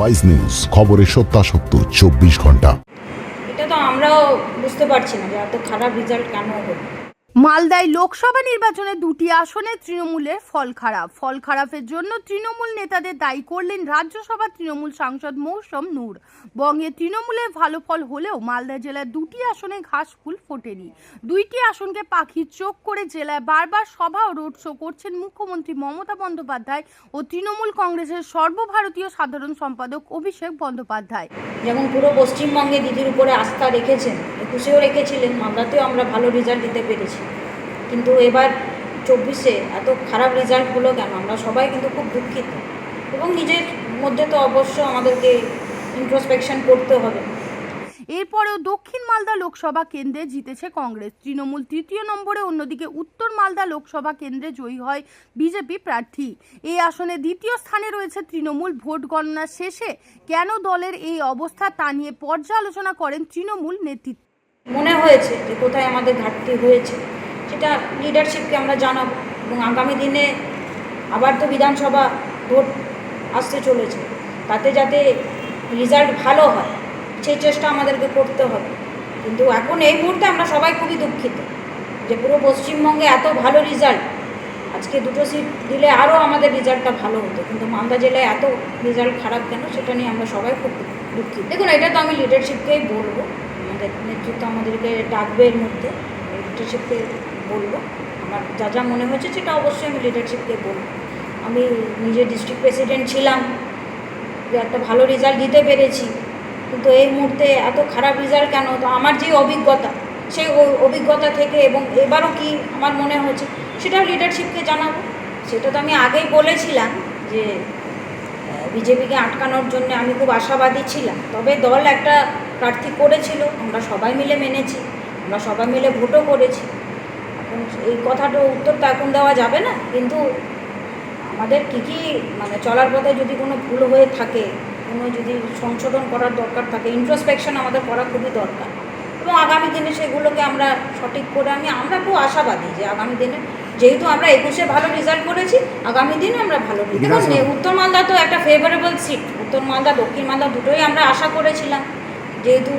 Wise news খবরের সত্যাসত্য, চব্বিশ ঘণ্টা। এটা তো আমরাও বুঝতে পারছি না যে এত খারাপ রেজাল্ট কেন হলো? মালদায় লোকসভা নির্বাচনে দুটি আসনে তৃণমূলের ফল খারাপ। ফল খারাপের জন্য তৃণমূল নেতাদের দায়ী করলেন রাজ্যসভা তৃণমূল সাংসদ মৌসম নূর। বঙ্গে তৃণমূলের ভালো ফল হলেও মালদা জেলার দুটি আসনে ঘাস ফুল ফোটেনি। দুইটি আসনকে পাখির চোখ করে জেলায় বারবার সভা ও রোড শো করছেন মুখ্যমন্ত্রী মমতা বন্দ্যোপাধ্যায় ও তৃণমূল কংগ্রেসের সর্বভারতীয় সাধারণ সম্পাদক অভিষেক বন্দ্যোপাধ্যায়। যেমন পুরো পশ্চিমবঙ্গে দিদির উপরে আস্থা রেখেছেন, একুশেও রেখেছিলেন, মালদাতেও আমরা ভালো রেজাল্ট দিতে পেরেছি। কিন্তু এবার চব্বিশে এত খারাপ রেজাল্ট হলো কেন? আমরা সবাই কিন্তু খুব দুঃখিত। এবং নিজের মধ্যে তো অবশ্য আমাদেরকে ইন্ট্রোস্পেকশন করতে হবে। এরপরেও দক্ষিণ মালদা লোকসভা কেন্দ্রে জিতেছে কংগ্রেস। তৃণমূল তৃতীয় নম্বরে অন্যদিকে উত্তর মালদা লোকসভা কেন্দ্রে জয়ী হয় বিজেপি প্রার্থী। এই আসনে দ্বিতীয় স্থানে রয়েছে তৃণমূল ভোট গণনা শেষে। কেন দলের এই অবস্থা তা নিয়ে পর্যালোচনা করেন তৃণমূল নেতৃত্ব? মনে হয়েছে যে কোথায় আমাদের ঘাটতি হয়েছে। সেটা লিডারশিপকে আমরা জানাব এবং আগামী দিনে আবার তো বিধানসভা ভোট আসতে চলেছে। তাতে যাতে রেজাল্ট ভালো হয়, সেই চেষ্টা আমাদেরকে করতে হবে। কিন্তু এখন এই মুহূর্তে আমরা সবাই খুবই দুঃখিত যে পুরো পশ্চিমবঙ্গে এত ভালো রেজাল্ট আজকে দুটো সিট দিলে আরও আমাদের রেজাল্টটা ভালো হতো। কিন্তু মালদা জেলায় এত রেজাল্ট খারাপ কেন, সেটা নিয়ে আমরা সবাই খুব দুঃখিত। দেখুন, এটা তো আমি লিডারশিপকেই বলব। আমাদের নেতৃত্ব আমাদেরকে ডাকবে এর মধ্যে। লিডারশিপকে বলব। আমার যা যা মনে হয়েছে সেটা অবশ্যই আমি লিডারশিপকে বলব। আমি নিজে ডিস্ট্রিক্ট প্রেসিডেন্ট ছিলাম, যে একটা ভালো রেজাল্ট দিতে পেরেছি। কিন্তু এই মুহূর্তে এত খারাপ রেজাল্ট কেন? তো আমার যে অভিজ্ঞতা, সেই অভিজ্ঞতা থেকে এবং এবারও কি আমার মনে হয়েছে, সেটাও লিডারশিপকে জানাব। সেটা তো আমি আগেই বলেছিলাম যে বিজেপিকে আটকানোর জন্য আমি খুব আশাবাদী ছিলাম। তবে দল একটা প্রার্থী করেছিল, আমরা সবাই মিলে মেনেছি। আমরা সবাই মিলে ভোটও করেছি। এখন এই কথাটা উত্তর তো এখন দেওয়া যাবে না কিন্তু আমাদের কী কী মানে চলার পথে যদি কোনো ভুল হয়ে থাকে কোনো যদি সংশোধন করার দরকার থাকে ইন্ট্রোস্পেকশন আমাদের করা খুবই দরকার। এবং আগামী দিনে সেগুলোকে আমরা সঠিক করে আমি আমরা খুব আশাবাদী যে আগামী দিনে যেহেতু আমরা একুশে ভালো রেজাল্ট করেছি আগামী দিনে আমরা ভালো দেখুন উত্তর মালদা তো একটা ফেভারেবল সিট উত্তর মালদা দক্ষিণ মালদা দুটোই আমরা আশা করেছিলাম। যেহেতু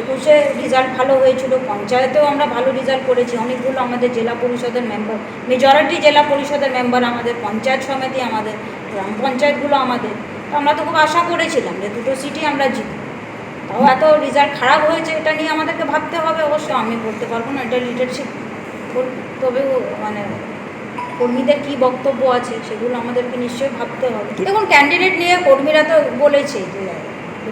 একুশে রেজাল্ট ভালো হয়েছিল পঞ্চায়েতেও আমরা ভালো রেজাল্ট করেছি। অনেকগুলো আমাদের জেলা পরিষদের মেম্বার মেজরিটি জেলা পরিষদের মেম্বার আমাদের পঞ্চায়েত সমিতি আমাদের গ্রাম পঞ্চায়েতগুলো আমাদের। তো আমরা তো খুব আশা করেছিলাম যে দুটো সিটই আমরা জিতব। তাও এত রেজাল্ট খারাপ হয়েছে এটা নিয়ে আমাদেরকে ভাবতে হবে অবশ্য। আমি বলতে পারব না এটা লিডারশিপ তবেও মানে কর্মীদের কি বক্তব্য আছে সেগুলো আমাদেরকে নিশ্চয়ই ভাবতে হবে। দেখুন ক্যান্ডিডেট নিয়ে কর্মীরা তো বলেছে যে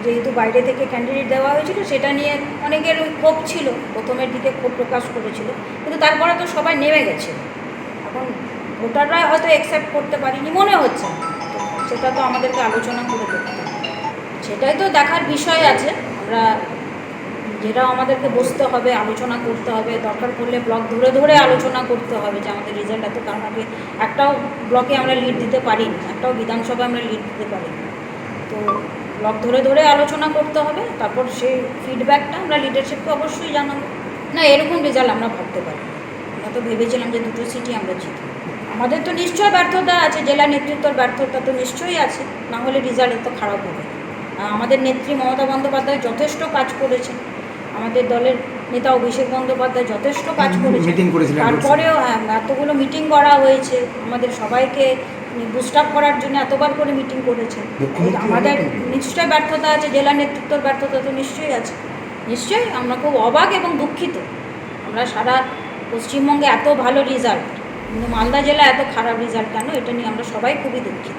যেহেতু বাইরে থেকে ক্যান্ডিডেট দেওয়া হয়েছিল, সেটা নিয়ে অনেকের ক্ষোভ ছিল, প্রথমের দিকে ক্ষোভ প্রকাশ করেছিল। কিন্তু তারপরে তো সবাই নেমে গেছে। এখন ভোটাররা হয়তো অ্যাকসেপ্ট করতে পারিনি, মনে হচ্ছে সেটা তো আমাদেরকে আলোচনা করে দেখতে সেটাই তো দেখার বিষয় আছে। আমরা যেটা আমাদেরকে বসতে হবে, আলোচনা করতে হবে। দরকার পড়লে ব্লক ধরে ধরে আলোচনা করতে হবে যে আমাদের রেজাল্ট এত। কারণ আগে একটাও ব্লকে আমরা লিড দিতে পারি একটাও বিধানসভায় আমরা লিড দিতে পারি তো ব্লক ধরে ধরে আলোচনা করতে হবে তারপর সেই ফিডব্যাকটা আমরা লিডারশিপকে অবশ্যই জানাব। না এরকম রেজাল্ট আমরা ভাবতে পারি। আমরা তো ভেবেছিলাম যে দুটো সিটি আমরা জিতব। আমাদের তো নিশ্চয়ই ব্যর্থতা আছে জেলা নেতৃত্বর ব্যর্থতা তো নিশ্চয়ই আছে না হলে রেজাল্ট এত খারাপ হবে আমাদের নেত্রী মমতা বন্দ্যোপাধ্যায় যথেষ্ট কাজ করেছেন। আমাদের দলের নেতা অভিষেক বন্দ্যোপাধ্যায় যথেষ্ট কাজ করেছেন। করেছিলেন তারপরেও হ্যাঁ এতগুলো মিটিং করা হয়েছে। আমাদের সবাইকে বুস্ট আপ করার জন্য এতবার করে মিটিং করেছেন আমাদের নিশ্চয় নিশ্চয়ই ব্যর্থতা আছে জেলা নেতৃত্বর ব্যর্থতা তো নিশ্চয়ই আছে। নিশ্চয়ই আমরা খুব অবাক এবং দুঃখিত। আমরা সারা পশ্চিমবঙ্গে এত ভালো রেজাল্ট কিন্তু মালদা জেলা এত খারাপ রেজাল্ট কেন? এটা নিয়ে আমরা সবাই খুবই দুঃখিত।